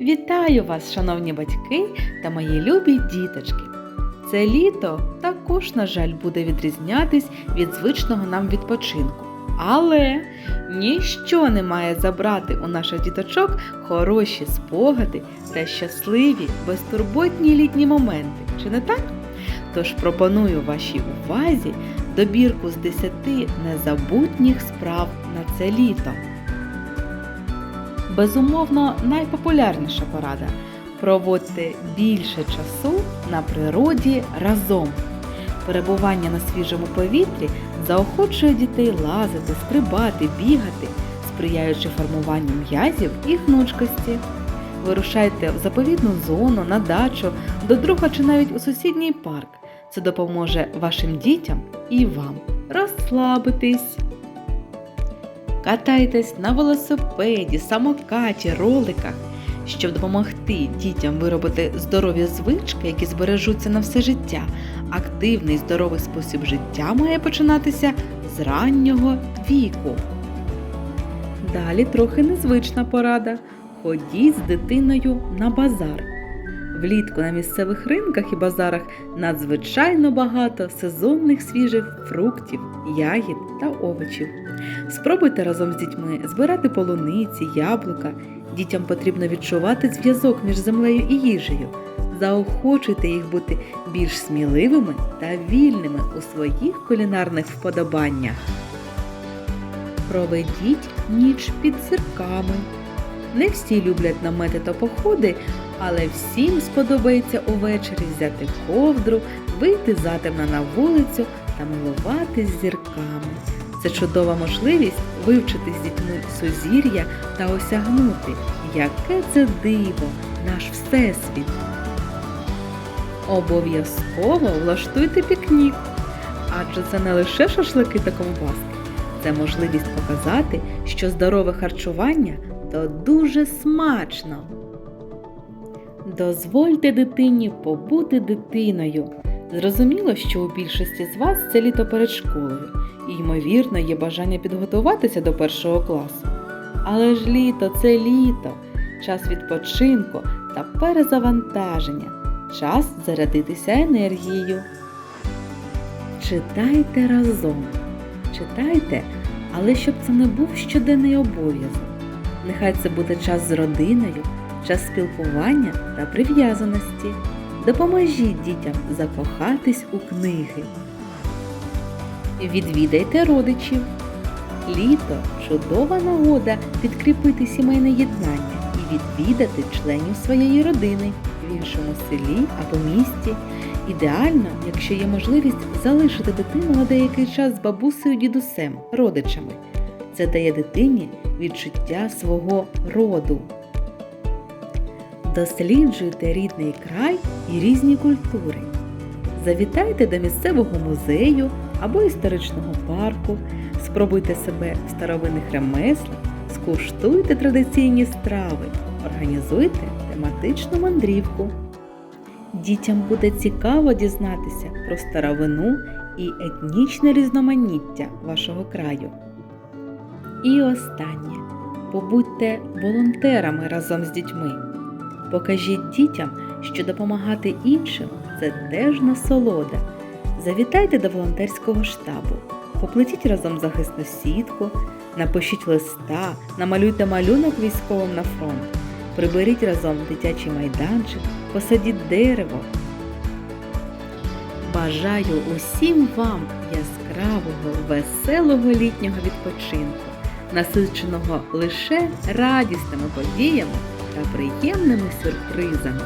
Вітаю вас, шановні батьки та мої любі діточки! Це літо також, на жаль, буде відрізнятись від звичного нам відпочинку. Але ніщо не має забрати у наших діточок хороші спогади та щасливі, безтурботні літні моменти. Чи не так? Тож пропоную вашій увазі добірку з 10 незабутніх справ на це літо. Безумовно, найпопулярніша порада проводьте більше часу на природі разом. Перебування на свіжому повітрі заохочує дітей лазити, стрибати, бігати, сприяючи формуванню м'язів і гнучкості. Вирушайте в заповідну зону, на дачу, до друга чи навіть у сусідній парк. Це допоможе вашим дітям і вам розслабитись. Катайтесь на велосипеді, самокаті, роликах, щоб допомогти дітям виробити здорові звички, які збережуться на все життя. Активний здоровий спосіб життя має починатися з раннього віку. Далі трохи незвична порада. Ходіть з дитиною на базар. Влітку на місцевих ринках і базарах надзвичайно багато сезонних свіжих фруктів, ягід та овочів. Спробуйте разом з дітьми збирати полуниці, яблука. Дітям потрібно відчувати зв'язок між землею і їжею. Заохочуйте їх бути більш сміливими та вільними у своїх кулінарних вподобаннях. Проведіть ніч під зірками. Не всі люблять намети та походи, але всім сподобається увечері взяти ковдру, вийти затемно на вулицю та милуватись зірками. Це чудова можливість вивчити з дітьми сузір'я та осягнути, яке це диво, наш всесвіт. Обов'язково влаштуйте пікнік, адже це не лише шашлики та ковбаски, це можливість показати, що здорове харчування то дуже смачно. Дозвольте дитині побути дитиною. Зрозуміло, що у більшості з вас це літо перед школою, і, ймовірно, є бажання підготуватися до першого класу. Але ж літо це літо, час відпочинку та перезавантаження, час зарядитися енергією. Читайте разом. Читайте, але щоб це не був щоденний обов'язок. Нехай це буде час з родиною, час спілкування та прив'язаності. Допоможіть дітям закохатись у книги. Відвідайте родичів. Літо чудова нагода підкріпити сімейне єднання і відвідати членів своєї родини в іншому селі або місті. Ідеально, якщо є можливість залишити дитину на деякий час з бабусею дідусем, родичами. Це дає дитині відчуття свого роду. Досліджуйте рідний край і різні культури. Завітайте до місцевого музею або історичного парку, спробуйте себе в старовинних ремеслах, скуштуйте традиційні страви, організуйте тематичну мандрівку. Дітям буде цікаво дізнатися про старовину і етнічне різноманіття вашого краю. І останнє. Побудьте волонтерами разом з дітьми. Покажіть дітям, що допомагати іншим це теж насолода. Завітайте до волонтерського штабу, поплетіть разом захисну сітку, напишіть листа, намалюйте малюнок військовим на фронт, приберіть разом дитячий майданчик, посадіть дерево. Бажаю усім вам яскравого, веселого літнього відпочинку, насиченого лише радісними подіями та приємними сюрпризами.